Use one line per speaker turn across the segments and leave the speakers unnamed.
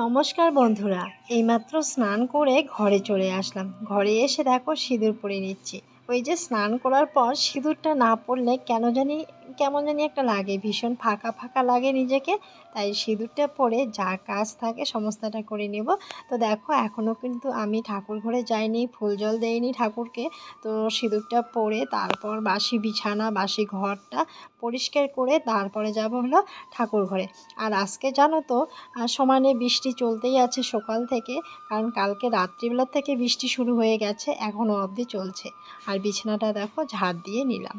নমস্কার বন্ধুরা, এইমাত্র স্নান করে ঘরে চলে আসলাম। ঘরে এসে দেখো সিঁদুর পরে নিচ্ছি। ওই যে স্নান করার পর সিঁদুরটা না পড়লে কেন জানি কেমন জানি একটা লাগে, ভীষণ ফাঁকা ফাঁকা লাগে নিজেকে। তাই সিঁদুরটা পরে যা কাজ থাকে সমস্তটা করে নেব। তো দেখো এখনও কিন্তু আমি ঠাকুর ঘরে যাইনি, ফুল জল দেইনি ঠাকুরকে। তো সিঁদুরটা পরে তারপর বাসি বিছানা, বাসি ঘরটা পরিষ্কার করে তারপরে যাব হলো ঠাকুর ঘরে। আর আজকে জানো তো সমানে বৃষ্টি চলতেই আছে সকাল থেকে, কারণ কালকে রাত্রিবেলা থেকে বৃষ্টি শুরু হয়ে গেছে এখনও অবধি চলছে। আর বিছানাটা দেখো ঝাড় দিয়ে নিলাম।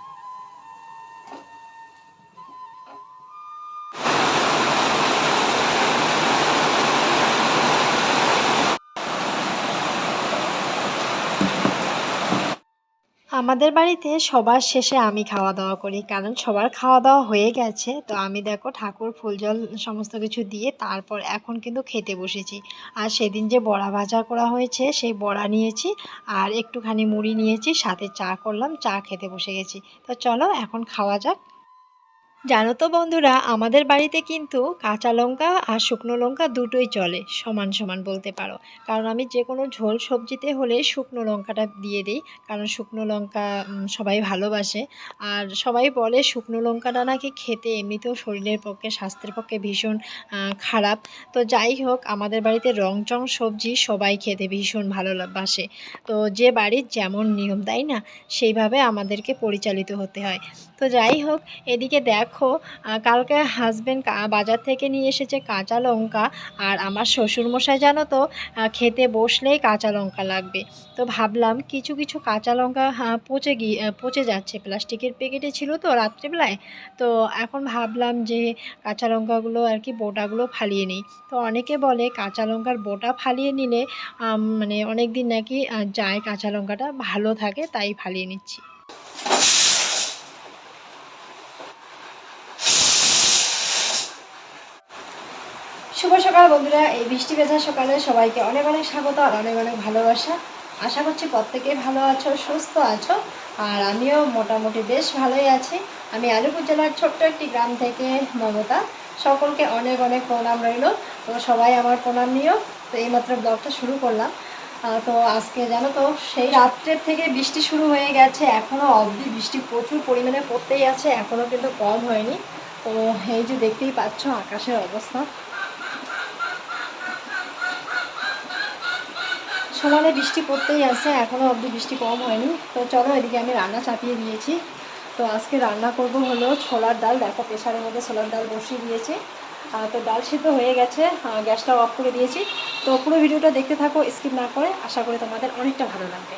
আমাদের বাড়িতে সবার শেষে আমি খাওয়া দাওয়া করি, কারণ সবার খাওয়া দাওয়া হয়ে গেছে। তো আমি দেখো ঠাকুর ফুল জল সমস্ত কিছু দিয়ে তারপর এখন কিন্তু খেতে বসেছি। আর সেদিন যে বড়া ভাজা করা হয়েছে, সেই বড়া নিয়েছি আর একটুখানি মুড়ি নিয়েছি, সাথে চা করলাম, চা খেতে বসে গেছি। তো চলো এখন খাওয়া যাক। জানো তো বন্ধুরা, আমাদের বাড়িতে কিন্তু কাঁচা লঙ্কা আর শুকনো লঙ্কা দুটোই চলে, সমান সমান বলতে পারো। কারণ আমি যে কোনো ঝোল সবজিতে হলে শুকনো লঙ্কাটা দিয়ে দিই, কারণ শুকনো লঙ্কা সবাই ভালোবাসে। আর সবাই বলে শুকনো লঙ্কাটা নাকি খেতে এমনিতেও শরীরের পক্ষে, স্বাস্থ্যের পক্ষে ভীষণ খারাপ। তো যাই হোক, আমাদের বাড়িতে রং চং সবজি সবাই খেতে ভীষণ ভালোবাসে। তো যে বাড়ির যেমন নিয়ম, তাই না? সেইভাবে আমাদেরকে পরিচালিত হতে হয়। তো যাই হোক, এদিকে দেখো আহ, কালকে হাজবেন্ড বাজার থেকে নিয়ে এসেছে কাঁচা লঙ্কা আর আমার শ্বশুরমশাই জানো তো খেতে বসলেই কাঁচা লঙ্কা লাগবে। তো ভাবলাম কিছু কিছু কাঁচা লঙ্কা হ্যাঁ, পচে গিয়ে পচে যাচ্ছে। প্লাস্টিকের প্যাকেটে ছিল তো রাত্রিবেলায়। তো এখন ভাবলাম যে কাঁচা লঙ্কাগুলো আর কি বোটাগুলো ফালিয়ে নিই। তো অনেকে বলে কাঁচা লঙ্কার বোটা ফালিয়ে নিলে মানে অনেক দিন নাকি যায় কাঁচা লঙ্কাটা ভালো থাকে তাই ফালিয়ে নিচ্ছি। শুভ সকাল বন্ধুরা, এই বৃষ্টি ভেজা সকালে সবাইকে অনেক অনেক স্বাগত আর অনেক অনেক ভালোবাসা। আশা করছি প্রত্যেকেই ভালো আছো, সুস্থ আছো, আর আমিও মোটামুটি বেশ ভালোই আছি। আমি আলিপুর জেলার ছোট্ট একটি গ্রাম থেকে মমতা। সকলকে অনেক অনেক প্রণাম রইল, তো সবাই আমার প্রণাম নিও। তো এইমাত্র ব্লগটা শুরু করলাম। তো আজকে জানো তো, সেই রাত্রের থেকে বৃষ্টি শুরু হয়ে গেছে এখনও অবধি বৃষ্টি প্রচুর পরিমাণে পড়তেই আছে এখনও কিন্তু কম হয়নি। তো এই যে দেখতেই পাচ্ছ আকাশের অবস্থা। সমানে বৃষ্টি পড়তেই আছে এখনও অবধি বৃষ্টি কম হয়নি। তো চলো এদিকে আমি রান্না চাপিয়ে দিয়েছি। তো আজকে রান্না করব হলো ছোলার ডাল। দেখো প্রেশারের মধ্যে ছোলার ডাল বসিয়ে দিয়েছি। তো ডাল সিদ্ধ হয়ে গেছে। গ্যাসটা অফ করে দিয়েছি। তো পুরো ভিডিওটা দেখতে থাকো, স্কিপ না করে। আশা করি তোমাদের অনেকটা ভালো লাগবে।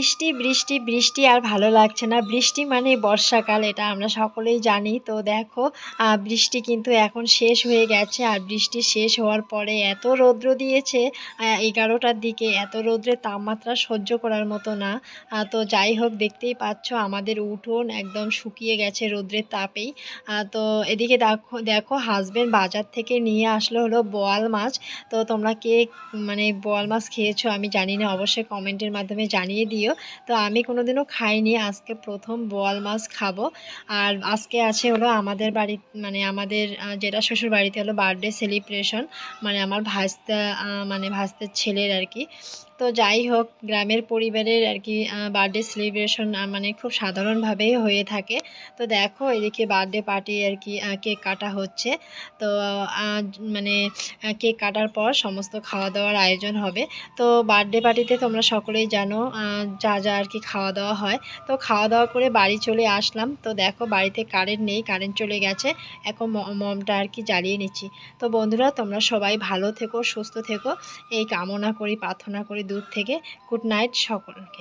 বৃষ্টি বৃষ্টি বৃষ্টি আর ভালো লাগছে না। বৃষ্টি মানে বর্ষাকাল, এটা আমরা সকলেই জানি। তো দেখো বৃষ্টি কিন্তু এখন শেষ হয়ে গেছে আর বৃষ্টি শেষ হওয়ার পরে এত রৌদ্র দিয়েছে এগারোটার দিকে এত রৌদ্রের তাপমাত্রা সহ্য করার মতো না। তো যাই হোক, দেখতেই পাচ্ছ আমাদের উঠোন একদম শুকিয়ে গেছে রৌদ্রের তাপেই। তো এদিকে দেখো দেখো হাজবেন্ড বাজার থেকে নিয়ে আসলো হলো বোয়াল মাছ। তো তোমরা কে মানে বোয়াল মাছ খেয়েছো আমি জানি না, অবশ্যই কমেন্টের মাধ্যমে জানিয়ে দিও। তো আমি কোনোদিনও খাইনি। আজকে প্রথম বোয়াল মাছ খাব। আর আজকে আছে হলো আমাদের বাড়ি মানে আমাদের যেটা শ্বশুর বাড়িতে হলো বার্থডে সেলিব্রেশন মানে আমার আহ, মানে ভাস্তের ছেলের আর কি। তো যাই হোক, গ্রামের পরিবারের আর কি বার্থডে সেলিব্রেশন মানে খুব সাধারণভাবেই হয়ে থাকে। তো দেখো, এদিকে বার্থডে পার্টি আর কি কেক কাটা হচ্ছে। তো মানে কেক কাটার পর সমস্ত খাওয়া দাওয়ার আয়োজন হবে। তো বার্থডে পার্টিতে তোমরা সকলেই জানো যা যা আর কি খাওয়া দাওয়া হয়। তো খাওয়া দাওয়া করে বাড়ি চলে আসলাম। তো দেখো, বাড়িতে কারেন্ট নেই কারেন্ট চলে গেছে। এখন মমটা আর কি জ্বালিয়ে নিচ্ছি। তো বন্ধুরা, তোমরা সবাই ভালো থেকো, সুস্থ থেকো। এই কামনা করি, প্রার্থনা করি দূর থেকে গুড নাইট সকলকে।